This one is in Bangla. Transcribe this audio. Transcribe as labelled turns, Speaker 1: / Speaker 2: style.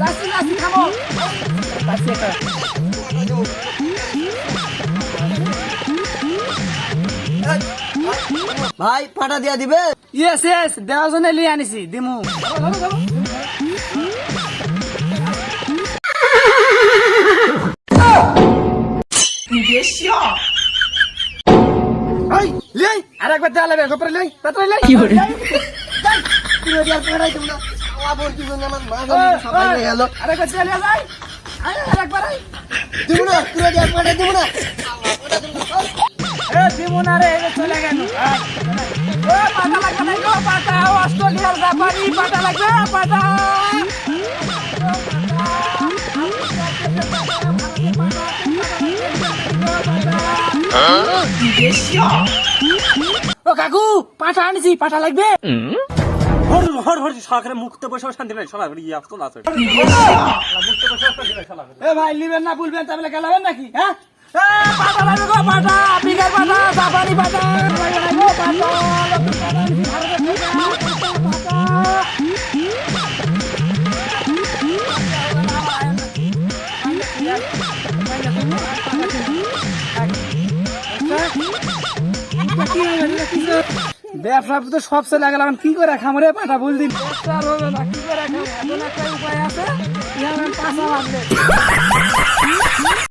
Speaker 1: যাচ্ছি যাচ্ছি থামো যাচ্ছি একটা
Speaker 2: ভাই পাটা দিয়া দিবে
Speaker 1: ইয়েস ইয়েস দেওয়ার জন্য লিয়ে আনিছি দিমু আরেকবার দেওয়া লাগবে।
Speaker 2: কি করে তুই দিয়া পাটাই দিব না আবার দিব না আমার
Speaker 1: এই,
Speaker 2: সাবাই গেল
Speaker 1: আরেকবার দেওয়া যাই। আরেকবার
Speaker 2: দিব না তুই দিয়া দিব না
Speaker 1: এ, দিমু না রে, চলে গেল। ও, পাটা লাগবে না, গো, অস্ট্রেলিয়ার জাপানি পাটা লাগবে, পাটা। ও কাকু পাটা আনিছি পাটা লাগবে
Speaker 3: হর হর হর সরকারের মুক্ত বসে শান্তি নাই ইয়া
Speaker 1: এ ভাই লিবেন না ভুলবেন তাহলে খেলাবেন নাকি হ্যাঁ লাগবে গো জাপানি ব্যবসা তো সব চলে কি করে খামারে পাটা বল দিন